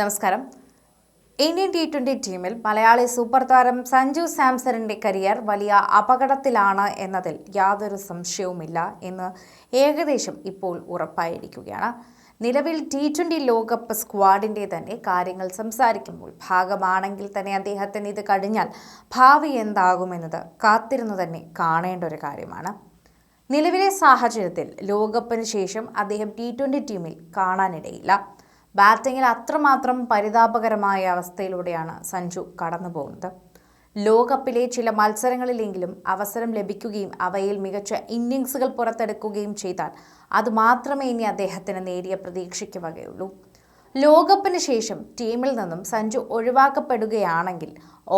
നമസ്കാരം. Indian T twenty ടീമിൽ Malayali super താരം സഞ്ജു സാംസണിന്റെ കരിയർ വലിയ അപകടത്തിലാണ് എന്നതിൽ യാതൊരു സംശയവുമില്ല എന്ന് ഏകദേശം ഇപ്പോൾ ഉറപ്പായിരിക്കുകയാണ്. നിലവിൽ ടി ട്വന്റി ലോകകപ്പ് സ്ക്വാഡിന്റെ തന്നെ കാര്യങ്ങൾ സംസാരിക്കുമ്പോൾ ഭാഗമാണെങ്കിൽ തന്നെ അദ്ദേഹത്തിന് ഇത് കഴിഞ്ഞാൽ ഭാവി എന്താകുമെന്നത് കാത്തിരുന്നു തന്നെ കാണേണ്ട ഒരു കാര്യമാണ്. നിലവിലെ സാഹചര്യത്തിൽ ലോകകപ്പിന് ശേഷം അദ്ദേഹം ടി ട്വന്റി ടീമിൽ കാണാനിടയില്ല. ബാറ്റിങ്ങിൽ അത്രമാത്രം പരിതാപകരമായ അവസ്ഥയിലൂടെയാണ് സഞ്ജു കടന്നു പോകുന്നത് ലോകകപ്പിലെ ചില മത്സരങ്ങളിലെങ്കിലും അവസരം ലഭിക്കുകയും അവയിൽ മികച്ച ഇന്നിങ്സുകൾ പുറത്തെടുക്കുകയും ചെയ്താൽ അത് മാത്രമേ ഇനി അദ്ദേഹത്തിന് നേരിയ പ്രതീക്ഷയ്ക്ക് വകയുള്ളൂ. ലോകകപ്പിന് ശേഷം ടീമിൽ നിന്നും സഞ്ജു ഒഴിവാക്കപ്പെടുകയാണെങ്കിൽ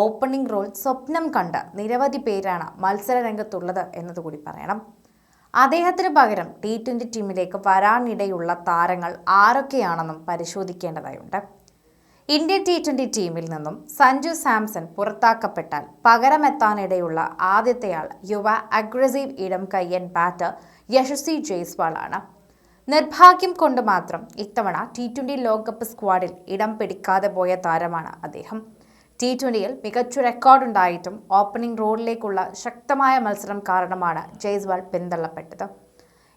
ഓപ്പണിംഗ് റോൾ സ്വപ്നം കണ്ട നിരവധി പേരാണ് മത്സരരംഗത്തുള്ളത് എന്നതുകൂടി പറയണം. അദ്ദേഹത്തിന് പകരം ടി ട്വന്റി ടീമിലേക്ക് വരാനിടയുള്ള താരങ്ങൾ ആരൊക്കെയാണെന്നും പരിശോധിക്കേണ്ടതായുണ്ട്. ഇന്ത്യൻ ടി ട്വന്റി ടീമിൽ നിന്നും സഞ്ജു സാംസൺ പുറത്താക്കപ്പെട്ടാൽ പകരമെത്താനിടയുള്ള ആദ്യത്തെയാൾ യുവ അഗ്രസീവ് ഇടം കയ്യൻ ബാറ്റർ യശസ്വി ജയ്സ്വാളാണ്. നിർഭാഗ്യം കൊണ്ട് മാത്രം ഇത്തവണ ടി ട്വന്റി ലോകകപ്പ് സ്ക്വാഡിൽ ഇടം പിടിക്കാതെ പോയ താരമാണ് അദ്ദേഹം. ടി ട്വന്റിയിൽ മികച്ച റെക്കോർഡുണ്ടായിട്ടും ഓപ്പണിംഗ് റോഡിലേക്കുള്ള ശക്തമായ മത്സരം കാരണമാണ് ജയ്സ്വാൾ പിന്തള്ളപ്പെട്ടത്.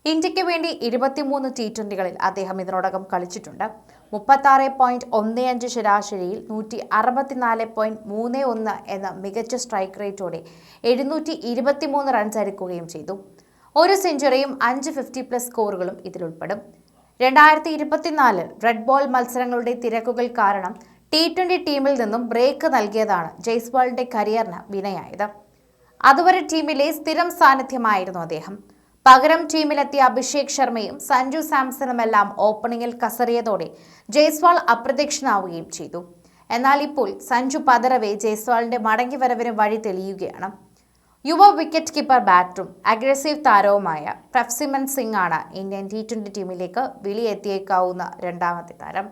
ഇന്ത്യയ്ക്ക് വേണ്ടി ഇരുപത്തിമൂന്ന് ടി ട്വന്റികളിൽ അദ്ദേഹം ഇതിനോടകം കളിച്ചിട്ടുണ്ട്. മുപ്പത്താറ് പോയിന്റ് ഒന്ന് അഞ്ച് ശരാശരിയിൽ നൂറ്റി അറുപത്തിനാല് പോയിന്റ് മൂന്ന് ഒന്ന് എന്ന മികച്ച സ്ട്രൈക്ക് റേറ്റോടെ എഴുന്നൂറ്റി ഇരുപത്തിമൂന്ന് റൺസ് എടുക്കുകയും ചെയ്തു. ഒരു സെഞ്ചുറിയും അഞ്ച് ഫിഫ്റ്റി പ്ലസ് സ്കോറുകളും ഇതിലുൾപ്പെടും. രണ്ടായിരത്തി ഇരുപത്തിനാലിൽ റെഡ് ബോൾ മത്സരങ്ങളുടെ തിരക്കുകൾ കാരണം ടി ട്വന്റി ടീമിൽ നിന്നും ബ്രേക്ക് നൽകിയതാണ് ജയ്സ്വാളിന്റെ കരിയറിന് വിനയായത്. അതുവരെ ടീമിലെ സ്ഥിരം സാന്നിധ്യമായിരുന്നു അദ്ദേഹം. പകരം ടീമിലെത്തിയ അഭിഷേക് ശർമ്മയും സഞ്ജു സാംസണുമെല്ലാം ഓപ്പണിംഗിൽ കസറിയതോടെ ജയ്സ്വാൾ അപ്രത്യക്ഷനാവുകയും ചെയ്തു. എന്നാൽ ഇപ്പോൾ സഞ്ജു പതറവെ ജയ്സ്വാളിന്റെ മടങ്ങിവരവിന് വഴി തെളിയുകയാണ്. യുവ വിക്കറ്റ് കീപ്പർ ബാറ്ററും അഗ്രസീവ് താരവുമായ പ്രഫ്സിമൻ സിംഗ് ആണ് ഇന്ത്യൻ ടി ട്വന്റി ടീമിലേക്ക് വിളിയെത്തിയേക്കാവുന്ന രണ്ടാമത്തെ താരം.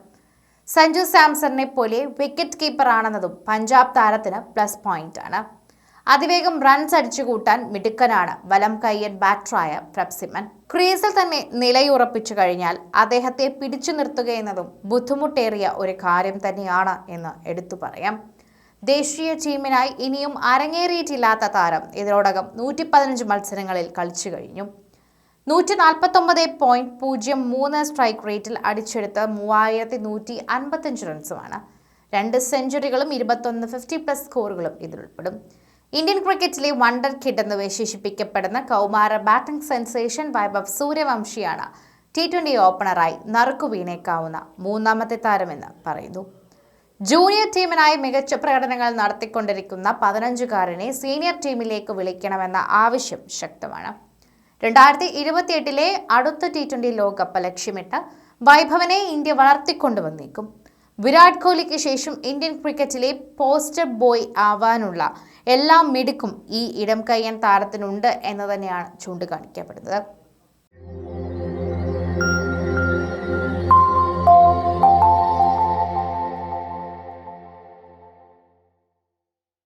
സഞ്ജു സാംസണിനെ പോലെ വിക്കറ്റ് കീപ്പർ കീപ്പറാണെന്നതും പഞ്ചാബ് താരത്തിന് പ്ലസ് പോയിന്റ് ആണ്. അതിവേഗം റൺസ് അടിച്ചു കൂട്ടാൻ മിടുക്കനാണ് വലം കയ്യൻ ബാറ്ററായ പ്രപ്സിമൻ ക്രീസിൽ തന്നെ നിലയുറപ്പിച്ചു കഴിഞ്ഞാൽ അദ്ദേഹത്തെ പിടിച്ചു നിർത്തുക എന്നതും ബുദ്ധിമുട്ടേറിയ ഒരു കാര്യം തന്നെയാണ് എന്ന് എടുത്തു പറയാം. ദേശീയ ടീമിനായി ഇനിയും അരങ്ങേറിയിട്ടില്ലാത്ത താരം ഇതിനോടകം നൂറ്റി മത്സരങ്ങളിൽ കളിച്ചു കഴിഞ്ഞു. നൂറ്റി നാൽപ്പത്തൊമ്പത് പോയിന്റ് പൂജ്യം മൂന്ന് സ്ട്രൈക്ക് റേറ്റിൽ അടിച്ചെടുത്ത് മൂവായിരത്തി നൂറ്റി അൻപത്തഞ്ച് റൺസുമാണ്. രണ്ട് സെഞ്ചുറികളും ഇരുപത്തൊന്ന് ഫിഫ്റ്റി പ്ലസ് സ്കോറുകളും ഇതിലുൾപ്പെടും ഇന്ത്യൻ ക്രിക്കറ്റിലെ വണ്ടർ കിഡ് എന്ന് വിശേഷിപ്പിക്കപ്പെടുന്ന കൗമാര ബാറ്റിംഗ് സെൻസേഷൻ വൈഭവ് സൂര്യവംശിയാണ് ടി ട്വന്റി ഓപ്പണറായി നറുക്കു വീണേക്കാവുന്ന മൂന്നാമത്തെ താരമെന്ന് പറയുന്നു. ജൂനിയർ ടീമിനായി മികച്ച പ്രകടനങ്ങൾ നടത്തിക്കൊണ്ടിരിക്കുന്ന പതിനഞ്ചുകാരനെ സീനിയർ ടീമിലേക്ക് വിളിക്കണമെന്ന ആവശ്യം ശക്തമാണ്. രണ്ടായിരത്തി ഇരുപത്തിയെട്ടിലെ അടുത്ത ടി ട്വന്റി ലോകകപ്പ് ലക്ഷ്യമിട്ട് വൈഭവനെ ഇന്ത്യ വളർത്തിക്കൊണ്ടുവന്നേക്കും. വിരാട് കോഹ്ലിക്ക് ശേഷം ഇന്ത്യൻ ക്രിക്കറ്റിലെ പോസ്റ്റർ ബോയ് ആവാനുള്ള എല്ലാ മിടുക്കും ഈ ഇടം കയ്യൻ താരത്തിനുണ്ട് എന്ന് തന്നെയാണ് ചൂണ്ടിക്കാണിക്കപ്പെടുന്നത്.